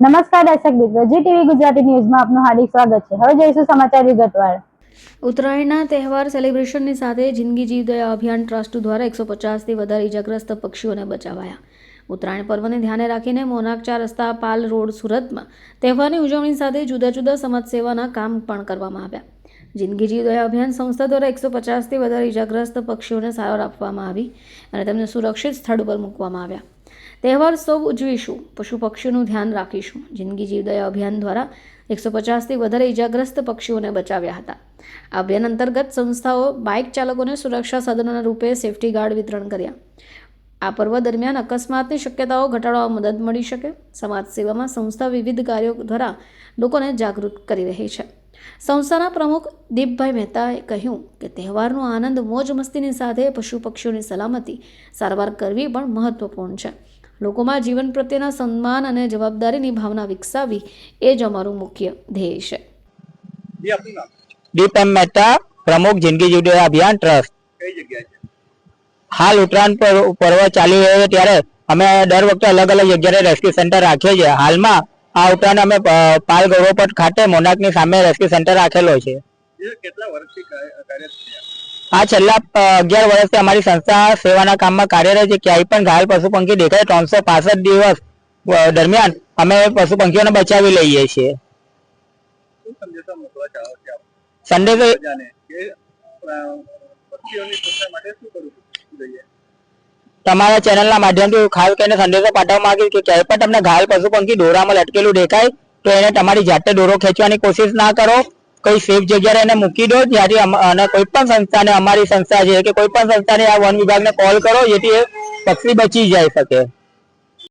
નમસ્કાર દર્શક મિત્રો, જી ટીવી ગુજરાતી ન્યૂઝમાં આપનું હાર્દિક સ્વાગત છે. હવે જોઈશું સમાચાર વિગતવાર ઉત્તરાયણના તહેવાર સેલિબ્રેશનની સાથે જિંદગી જીવદયા અભિયાન ટ્રસ્ટ દ્વારા એકસો પચાસથી વધારે ઇજાગ્રસ્ત પક્ષીઓને બચાવાયા. ઉત્તરાયણ પર્વને ધ્યાને રાખીને મોનાક ચાર રસ્તા, પાલ રોડ, સુરતમાં તહેવારની ઉજવણી સાથે જુદા જુદા સમાજ સેવાના કામ પણ કરવામાં આવ્યા. જિંદગી જીવદયા અભિયાન સંસ્થા દ્વારા એકસો પચાસથી વધારે ઇજાગ્રસ્ત પક્ષીઓને સારવાર આપવામાં આવી અને તેમને સુરક્ષિત સ્થળ પર મૂકવામાં આવ્યા. તહેવાર સૌ ઉજવીશું પશુ પક્ષીઓનું ધ્યાન રાખીશું. જિંદગી જીવદયા અભિયાન દ્વારા એકસો પચાસથી વધારે ઇજાગ્રસ્ત પક્ષીઓને બચાવ્યા હતા. આ અભિયાન અંતર્ગત સંસ્થાઓ બાઇક ચાલકોને સુરક્ષા સાધનોના રૂપે સેફટી ગાર્ડ વિતરણ કર્યા. આ પર્વ દરમિયાન અકસ્માતની શક્યતાઓ ઘટાડવામાં મદદ મળી શકે. સમાજ સેવામાં સંસ્થા વિવિધ કાર્યો દ્વારા લોકોને જાગૃત કરી રહી છે. સંસ્થાના પ્રમુખ દીપભાઈ મહેતાએ કહ્યું કે તહેવારનો આનંદ મોજ મસ્તીની સાથે પશુ પક્ષીઓની સલામતી સારવાર કરવી પણ મહત્વપૂર્ણ છે. લોકોમાં જીવન પ્રત્યેના સન્માન અને જવાબદારીની ભાવના વિકસાવી એ જ અમારું મુખ્ય ધ્યેય છે. દીપમ મહેતા પ્રમુખ જિંદગી જીવદયા અભિયાન ટ્રસ્ટ. કઈ જગ્યાએ છે? હાલ ઉત્તરાયણ પર્વ પર્વ ચાલી રહ્યો છે ત્યારે અમે દર વખતે અલગ અલગ જગ્યાએ રેસ્ક્યુ સેન્ટર રાખીએ છીએ. હાલમાં આ ઉત્તરાયણ અમે પાલ ગૌરવપટ ખાતે મોનાકની સામે રેસ્ક્યુ સેન્ટર રાખેલો છે. કેટલા વર્ષથી કાર્ય- આ છેલ્લા અગિયાર વર્ષથી અમારી સંસ્થા સેવાના કામમાં કાર્યરત છે. ક્યાંય પણ ઘાયલ પશુ પંખી દેખાય, ત્રણસો પાસઠ દિવસ દરમિયાન અમે પશુ પંખીઓને બચાવી લઈએ છીએ. સંડે તમારા ચેનલના માધ્યમથી ખાસ કરીને સંદેશો પાઠવવા માંગીશ કે ક્યાંય પણ તમને ઘાયલ પશુ પંખી દોરામાં લટકેલું દેખાય, તો એને તમારી જાતે દોરો ખેંચવાની કોશિશ ના કરો. કોઈ સેફ જગ્યાએ એને મૂકી દો. જ્યાંથી અને કોઈ પણ સંસ્થાને, અમારી સંસ્થા છે કે કોઈ પણ સંસ્થાને આ વન વિભાગને કોલ કરો, જેથી એ પક્ષી બચી જાય શકે.